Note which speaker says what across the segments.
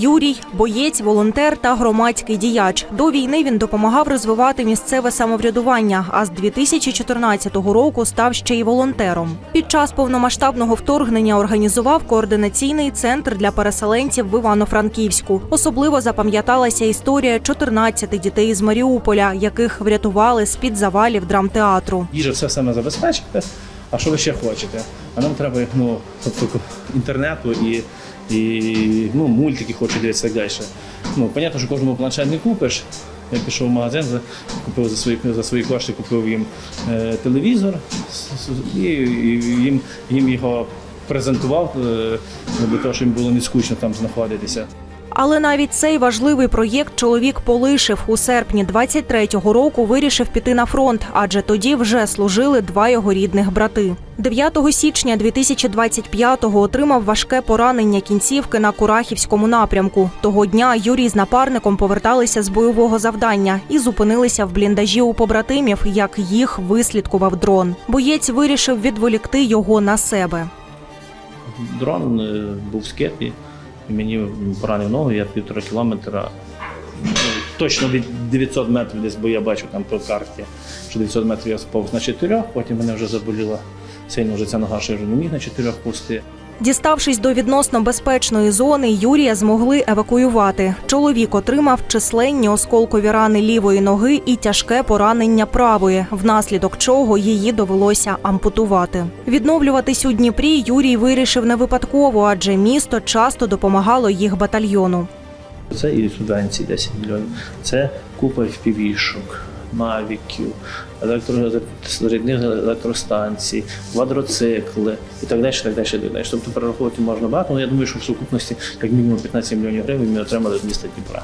Speaker 1: Юрій боєць, волонтер та громадський діяч. До війни він допомагав розвивати місцеве самоврядування. А з 2014 року став ще й волонтером. Під час повномасштабного вторгнення організував координаційний центр для переселенців в Івано-Франківську. Особливо запам'яталася історія 14 дітей з Маріуполя, яких врятували з під завалів драмтеатру.
Speaker 2: їжа все саме забезпечити. А що ви ще хочете? А нам треба ну, тобто, інтернету і, і ну, мультики хочуть дивитися так далі. Ну, понятно, що кожному планшет не купиш. Я пішов в магазин, купив за свої, за свої кошти, купив їм е, телевізор і, і їм, їм його презентував, е, для того, щоб їм було не скучно там знаходитися.
Speaker 1: Але навіть цей важливий проєкт чоловік полишив у серпні 23-го року. Вирішив піти на фронт, адже тоді вже служили два його рідних брати. 9 січня 2025-го отримав важке поранення кінцівки на Курахівському напрямку. Того дня Юрій з напарником поверталися з бойового завдання і зупинилися в бліндажі у побратимів, як їх вислідкував дрон. Боєць вирішив відволікти його на себе.
Speaker 2: Дрон е, був в скепі, і мені поранив ногу, я півтора кілометра. ну, Точно від 900 метрів десь, бо я бачу там по карті, що 900 метрів я сповз на чотирьох, потім мене вже заболіла сильно вже ця нога, що я вже не міг на чотирьох пусти.
Speaker 1: Діставшись до відносно безпечної зони, Юрія змогли евакуювати. Чоловік отримав численні осколкові рани лівої ноги і тяжке поранення правої, внаслідок чого її довелося ампутувати. Відновлюватись у Дніпрі Юрій вирішив не випадково, адже місто часто допомагало їх батальйону.
Speaker 2: Це і субвенції 10 мільйонів. Це купа впівішок, мавіків, електрорідних електростанцій, квадроцикли і так далі. Так далі, так далі. Тобто перераховувати можна багато, але я думаю, що в сукупності як мінімум 15 мільйонів гривень ми отримали з міста Дніпра.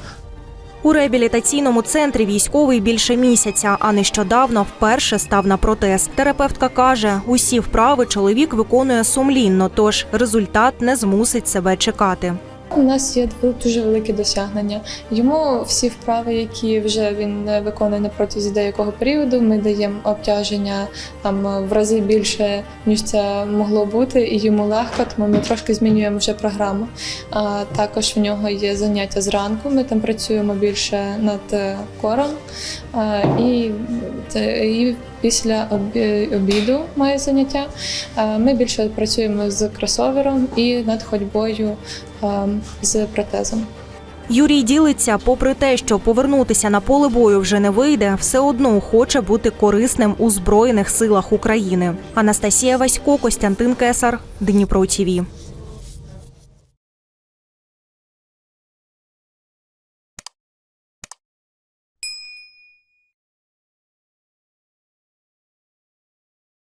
Speaker 1: У реабілітаційному центрі військовий більше місяця, а нещодавно вперше став на протез. Терапевтка каже, усі вправи чоловік виконує сумлінно, тож результат не змусить себе чекати.
Speaker 3: У нас є дуже великі досягнення. Йому всі вправи, які вже він е, виконує на протязі деякого періоду, ми даємо обтяження там е, в рази більше, ніж це могло бути, і йому легко, тому ми трошки змінюємо вже програму. А також в нього є заняття зранку. Ми там працюємо більше над е, кором. А, і, і після обіду має заняття. Ми більше працюємо з кросовером і над ходьбою з протезом.
Speaker 1: Юрій ділиться, попри те, що повернутися на поле бою вже не вийде, все одно хоче бути корисним у збройних силах України. Анастасія Васько, Костянтин Кесар, Дніпро ТІВІ.